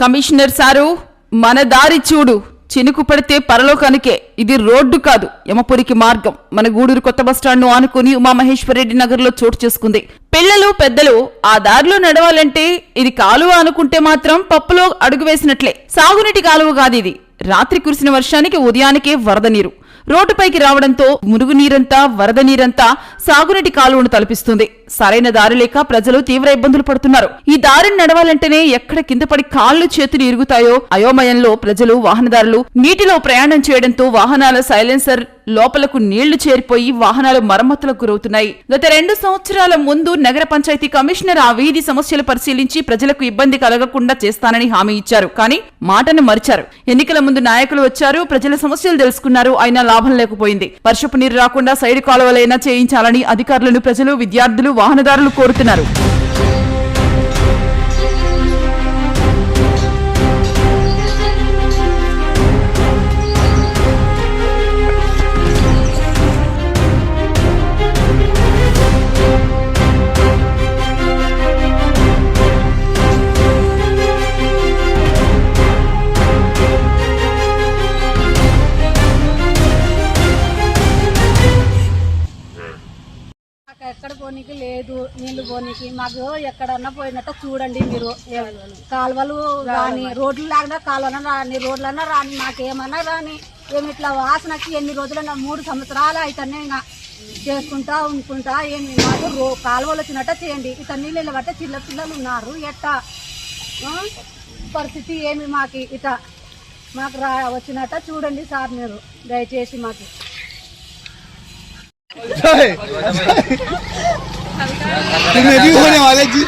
Commissioner sir మన దారి చూడు. చినుకు పడితే పరలోకానికే. ఇది రోడ్డు కాదు యమపురికి మార్గం. మన గూడూరు కొత్త బస్టాండ్ను ఆనుకుని ఉమామహేశ్వరరెడ్డి నగర్లో చోటు చేసుకుంది. పిల్లలు పెద్దలు ఆ దారిలో నడవాలంటే ఇది కాలువ అనుకుంటే మాత్రం పప్పులో అడుగు వేసినట్లే. సాగునీటి కాలువ కాదు ఇది. రాత్రి కురిసిన వర్షానికి ఉదయానికే వరద నీరు. రోడ్డుపైకి రావడంతో మురుగునీరంతా వరద నీరంతా సాగునీటి కాలువను తలపిస్తుంది. సరైన దారి లేక ప్రజలు తీవ్ర ఇబ్బందులు పడుతున్నారు. ఈ దారిని నడవాలంటేనే ఎక్కడ కింద పడి కాళ్ళు చేతులు ఇరుగుతాయో అయోమయంలో ప్రజలు వాహనదారులు నీటిలో ప్రయాణం చేయడంతో వాహనాల సైలెన్సర్ లోపలకు నీళ్ళు చేరిపోయి వాహనాలు మరమ్మతులకు గురవుతున్నాయి. గత రెండు సంవత్సరాల ముందు నగర పంచాయతీ కమిషనర్ ఆ వీధి సమస్యలు పరిశీలించి ప్రజలకు ఇబ్బంది కలగకుండా చేస్తానని హామీ ఇచ్చారు. కానీ మాటను మరిచారు. ఎన్నికల ముందు నాయకులు వచ్చారు ప్రజల సమస్యలు తెలుసుకున్నారు అయినా లాభం లేకపోయింది. వర్షపు నీరు రాకుండా సైడ్ కాలువలైనా చేయించాలని అధికారులను ప్రజలు విద్యార్థులు వాహనదారులు కోరుతున్నారు. ఎక్కడ పోనీకి లేదు నీళ్ళు పోనీకి. మాకు ఎక్కడన్నా పోయినట్టు చూడండి మీరు. కాలువలు రాని రోడ్లు లాగా కాలువన రాని రోడ్లన్నా రాని మాకేమన్నా రాని మేము ఇట్లా వాసనకి ఎన్ని రోజులన్నా మూడు సంవత్సరాలు అయితేనే ఇంకా చేసుకుంటా ఉంచుకుంటా ఏమి మాకు రో కాలువలు వచ్చినట్ట చేయండి. ఇత నీళ్ళు బట్టే చిల్ల పిల్లలు ఉన్నారు. ఎట్టా? పరిస్థితి ఏమి మాకు? ఇట మాకు రా వచ్చినట్ట చూడండి సార్ మీరు. దయచేసి మాకు. होने वाले जी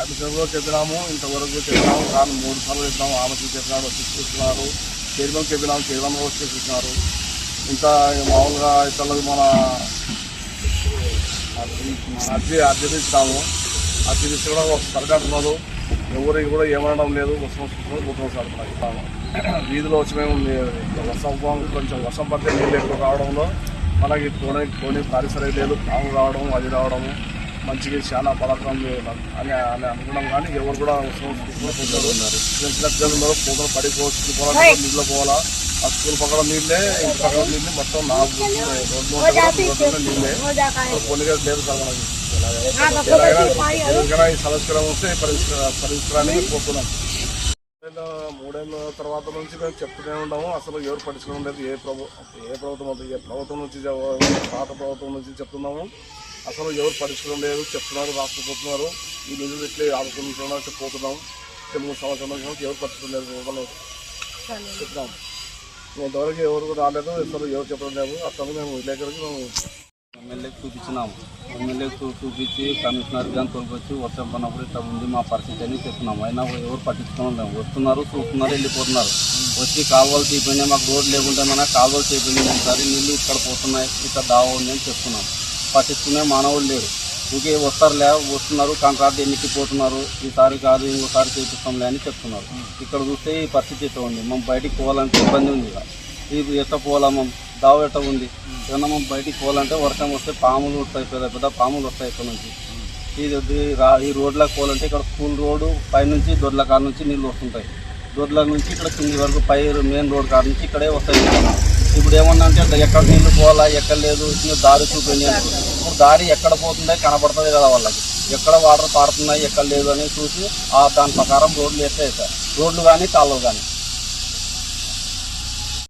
కమిషనర్లో చెప్పినాము ఇంతవరకు చెప్పినాము కానీ మూడు సార్లు చెప్పినాము ఆమెకి చెప్పినాడు వచ్చి చూస్తున్నారు చైర్మన్ చెప్పినాము చైర్మన్ కూడా వచ్చి చూస్తున్నారు ఇంత మామూలుగా ఇతరులకు మన మన అర్జీ అర్జీ ఇస్తాము అర్జీ ఇస్తే కూడా ఒక సరిగా అంటున్నారు ఎవరికి కూడా ఏమనడం లేదు వస్తాం పోతాం సార్ మనకి ఇస్తాము వీధిలో వచ్చి మేము వర్షం కొంచెం వర్షం పడితే నీళ్ళు ఎక్కువ రావడంలో మనకి కోని కోని పరిసర లేదు పాము రావడం అది రావడము. మంచిగా చాలా పథకం అని అని అనుకున్నాం కానీ ఎవరు కూడా పోతారు చిన్న పిల్లలు ఉన్నారు. పోతారు పడిపోవచ్చు పోవాలా నీళ్ళు పోవాలా. ఆ స్కూల్ పక్కన నీళ్ళే ఇంటి పక్కన నీళ్ళు మొత్తం నాలుగు రోడ్డు నీళ్ళే. కొన్ని లేదు సార్ మనకి. ఎవరికైనా ఈ సమస్యలు వస్తే పరిష్కార పరిష్కారానికి పోతున్నాం. మూడేళ్ళ మూడేళ్ళ తర్వాత నుంచి మేము చెప్తూనే ఉన్నాము అసలు ఎవరు పట్టించుకోవడం లేదు. ఏ ప్రభు ఏ ప్రభుత్వం వద్ద ఏ ప్రభుత్వం నుంచి పాత ప్రభుత్వం నుంచి చెప్తున్నాము. అసలు ఎవరు పట్టించుకోవడం లేదు. చెప్తున్నారు రాష్ట్రపోతున్నారు ఈ నిధులు ఇట్లే ఆదుకుంటున్నారు చెప్పిపోతున్నాం మూడు సంవత్సరాల నుంచి ఎవరు పట్టించుకోవడం లేదు. వాళ్ళు చెప్తున్నాం ఇంతవరకు ఎవరు రాలేదు. అసలు ఎవరు చెప్పడం లేదు. అసలు మేము విలేకరికి మేము ఎమ్మెల్యేకి చూపించినాము ఎమ్మెల్యేకి చూపించి కమిషనర్ కానీ తొలగొచ్చి వర్షం పడినప్పుడు ఇట్లా ఉంది మా పరిస్థితి అని చెప్తున్నాము అయినా ఎవరు పట్టించుకోవడం వస్తున్నారు చూస్తున్నారు వెళ్ళిపోతున్నారు. వచ్చి కాలువలు తీపినాయి మాకు రోడ్డు లేకుంటే మన కాలువలు తీపినాయి. సరే నీళ్ళు ఇక్కడ పోతున్నాయి ఇక్కడ దావ ఉంది అని చెప్తున్నాం. పట్టించుకునే మానవులు లేరు. ఇంకే వస్తారులే వస్తున్నారు కాంట్రాక్ట్ ఎన్నికి పోతున్నారు ఈసారి కాదు ఇంకోసారి చేపిస్తాంలే అని చెప్తున్నారు. ఇక్కడ చూస్తే ఈ పరిస్థితి ఇట్లా ఉంది? మేము బయటికి పోవాలంటే ఇబ్బంది ఉంది. ఇక. ఇది ఎట్లా పోవాలా మేము దావెట ఉంది? ఏమన్నా మనం బయటికి పోవాలంటే వర్షం వస్తే పాములు వస్తాయి పెద్ద పెద్ద పాములు వస్తాయి ఇక్కడ నుంచి. ఇది రా- ఈ రోడ్లకు పోవాలంటే ఇక్కడ స్కూల్ రోడ్డు పైనుంచి దొడ్ల కాడ నుంచి నీళ్ళు వస్తుంటాయి. దొడ్ల నుంచి ఇక్కడ కింది వరకు పై మెయిన్ రోడ్ కాడ నుంచి ఇక్కడే వస్తాయి. ఇప్పుడు ఏమన్నా అంటే ఎక్కడ నీళ్ళు పోవాలా ఎక్కడ లేదు దారి చూపింది ఇప్పుడు దారి ఎక్కడ పోతుందో కనపడుతుంది కదా వాళ్ళకి. ఎక్కడ వాటర్ పారుతున్నాయి ఎక్కడ లేదు అని చూసి ఆ దాని ప్రకారం రోడ్లు వేస్తాయి సార్ రోడ్లు కానీ కాలువలు కానీ.